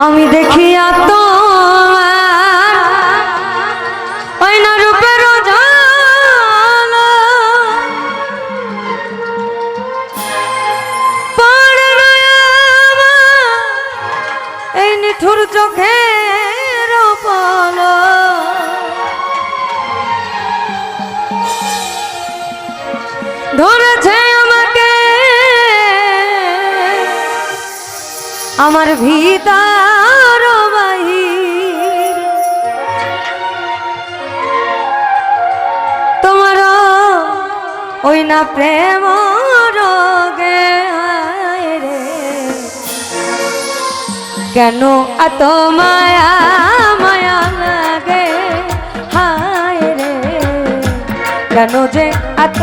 আমি দেখিয়া আমার ভিতর তোমার ওই না প্রেম রোগে রে। কেন এত মায়া মায়া লাগে, হায় রে। কেন যে এত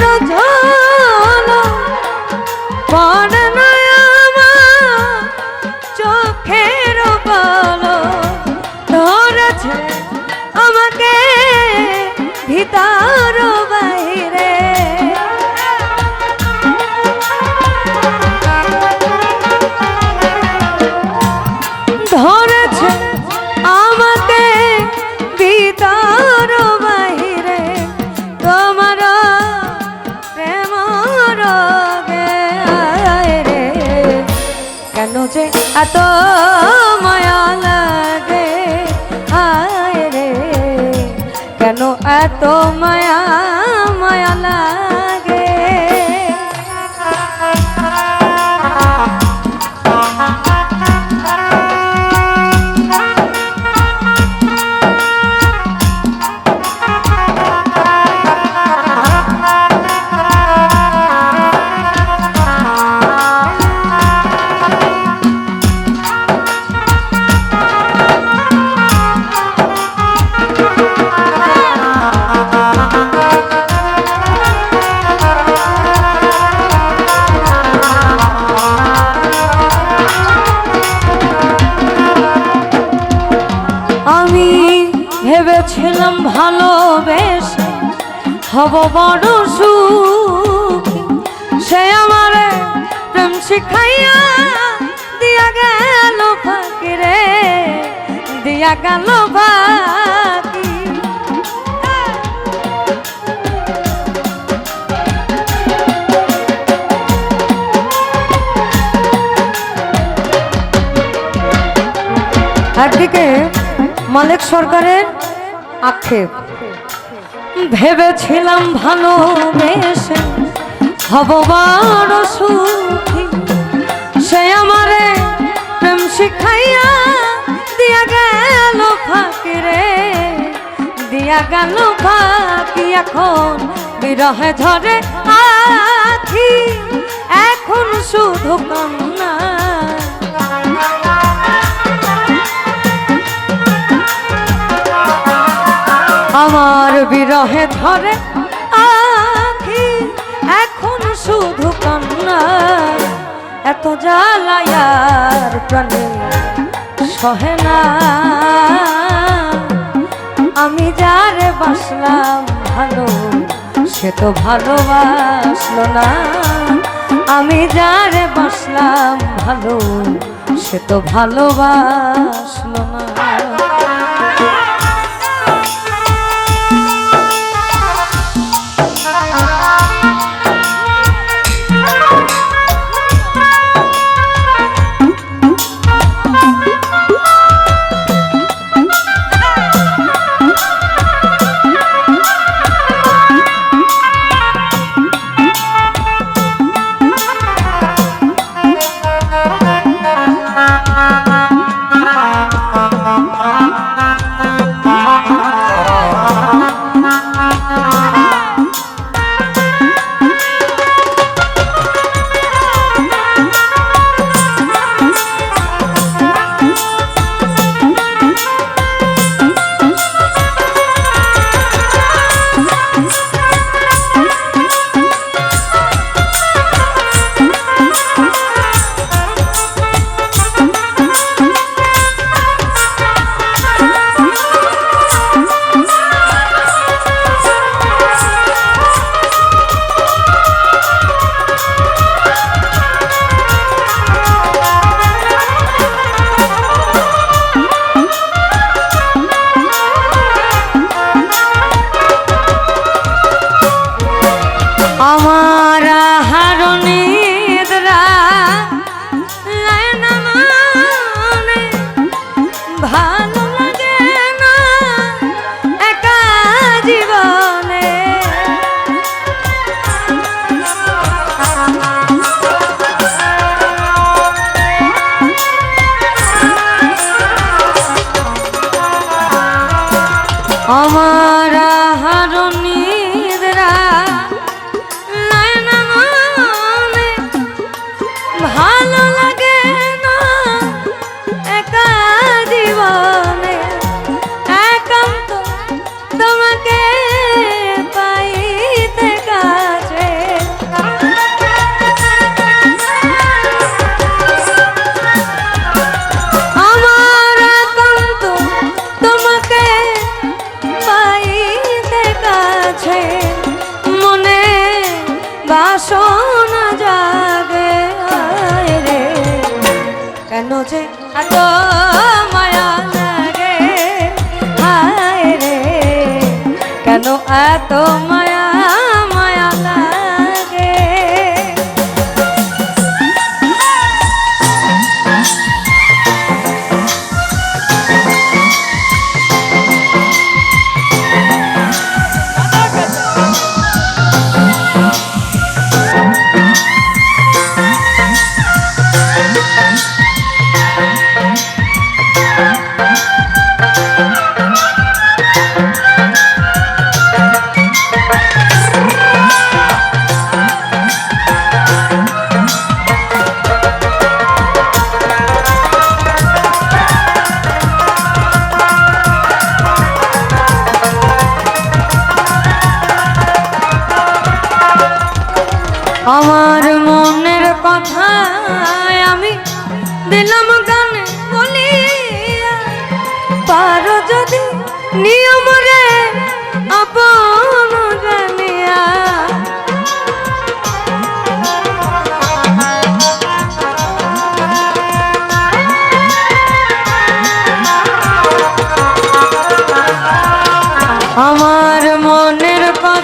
রূপের এত মায়া মায়া ভেবেছিলাম ভালোবেসে হব বড় সুখী। সে আমার প্রেম শিখাইয়া দিয়া গেল ফাঁকি রে দিয়া গেল ফাঁকি। একদিকে মালিক সরকারের আক্ষেপ। ভেবেছিলাম ভালোবেসে ভগবান সুখী। সে আমারে প্রেম শিখাইয়া দিয়া গেল ফাঁকি রে দিয়া গেল ফাঁকি এখন বিরহে ধরে আখি। এখন শুধু কান্না। বিরহে ধরে আখি, এখন শুধু কান্না। এত জালায়ার প্রাণে সহে না। আমি যারে বাসলাম ভালো, সে তো ভালোবাসলো না। আমি যারে বাসলাম ভালো, সে তো ভালোবাসলো না। আমার atau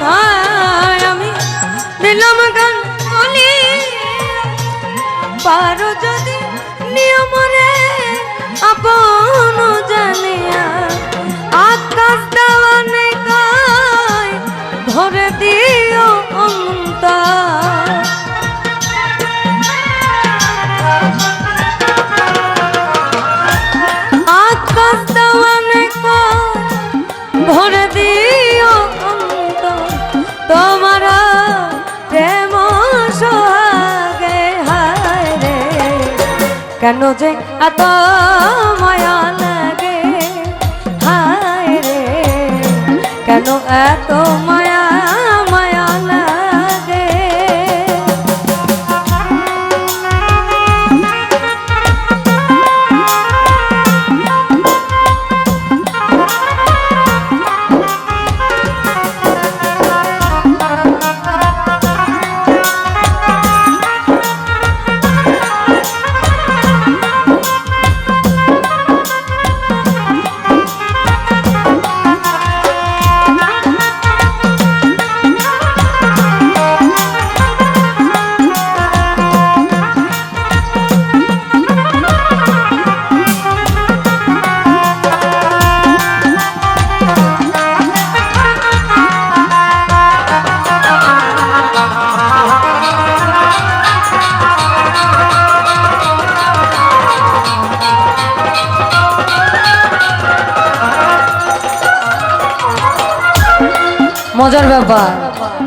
ভাই আমি দিলাম কেন যে এত মায়া লাগে। হায় রে কেন এত মায়া Слава!